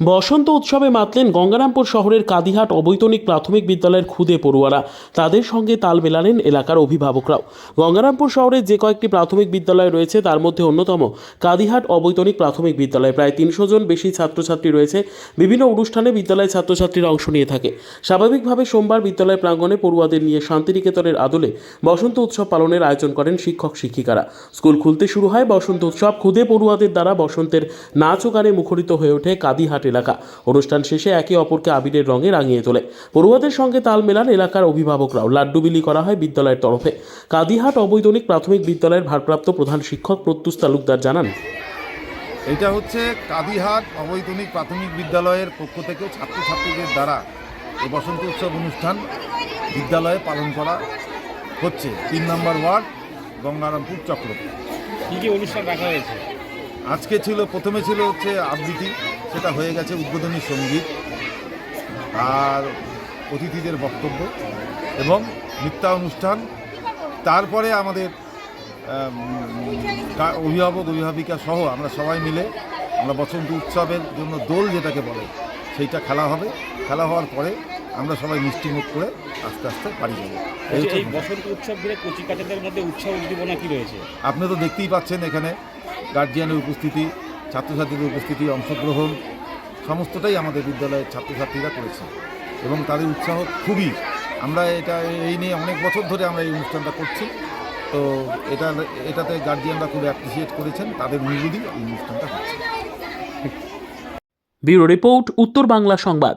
বসন্ত উৎসবে মাতলেন গঙ্গারামপুর শহরের কাদিহাট অবৈতনিক প্রাথমিক বিদ্যালয়ের খুদে পড়ুয়ারা। তাদের সঙ্গে তাল মেলালেন এলাকার অভিভাবকরাও। গঙ্গারামপুর শহরের যে কয়েকটি প্রাথমিক বিদ্যালয় রয়েছে, তার মধ্যে অন্যতম কাদিহাট অবৈতনিক প্রাথমিক বিদ্যালয়। প্রায় তিনশো জন বেশি ছাত্রছাত্রী রয়েছে। বিভিন্ন অনুষ্ঠানে বিদ্যালয়ের ছাত্রছাত্রীরা অংশ নিয়ে থাকে। স্বাভাবিকভাবে সোমবার বিদ্যালয় প্রাঙ্গণে পড়ুয়াদের নিয়ে শান্তিনিকেতনের আদলে বসন্ত উৎসব পালনের আয়োজন করেন শিক্ষক, শিক্ষিকারা। স্কুল খুলতে শুরু হয় বসন্ত উৎসব। খুদে পড়ুয়াদের দ্বারা বসন্তের নাচ ও গানে মুখরিত হয়ে ওঠে কাদিহাট এলাকা। অনুষ্ঠান শেষে একে অপরকে আবিরের রঙে রাঙিয়ে তোলে। পড়ুয়াদের সঙ্গে তাল মেলান এলাকার অভিভাবকরাও। লাড্ডু বিলি করা হয় বিদ্যালয়ের তরফে। কাদিহাট অবৈতনিক প্রাথমিক বিদ্যালয়ের ভারপ্রাপ্ত প্রধান শিক্ষক প্রত্যুষ তালুকদার জানান। এটা হচ্ছে কাদিহাট অবৈতনিক প্রাথমিক বিদ্যালয়ের পক্ষ থেকে ছাত্রছাত্রীদের দ্বারা এই বসন্ত উৎসব অনুষ্ঠান বিদ্যালয়ে পালন করা হচ্ছে। তিন নম্বর ওয়ার্ড গঙ্গারামপুর চক্রপুর কি কি অনুষ্ঠান রাখা হয়েছে? আজকে ছিল, প্রথমে ছিল হচ্ছে আবৃত্তি, সেটা হয়ে গেছে উদ্বোধনী সংগীত আর অতিথিদের বক্তব্য এবং নৃত্যানুষ্ঠান। তারপরে আমাদের অভিভাবক, অভিভাবিকা সহ আমরা সবাই মিলে আমরা বসন্ত উৎসবের জন্য দোল যেটাকে বলে, সেইটা খেলা হবে। খেলা হওয়ার পরে আমরা সবাই মিষ্টিমুখ করে আস্তে আস্তে বাড়ি যাব। এই হচ্ছে এই বসন্ত উৎসব ঘিরে কচি কাচাদের মধ্যে উৎসাহ উদ্দীপনা কি রয়েছে? আপনি তো দেখতেই পাচ্ছেন এখানে গার্জিয়ানের উপস্থিতি ছাত্রছাত্রীদের উপস্থিতি অংশগ্রহণ সমস্তটাই আমাদের বিদ্যালয়ের ছাত্রছাত্রীরা করেছে। এবং তাদের উৎসাহ খুবই। আমরা এটা এই নিয়ে অনেক বছর ধরে আমরা এই অনুষ্ঠানটা করছি। তো এটা এটাতে গার্জিয়ানরা খুব অ্যাপ্রিসিয়েট করেছেন তাদের অনুরোধই এই অনুষ্ঠানটা হচ্ছে। ব্যুরো রিপোর্ট উত্তর বাংলা সংবাদ।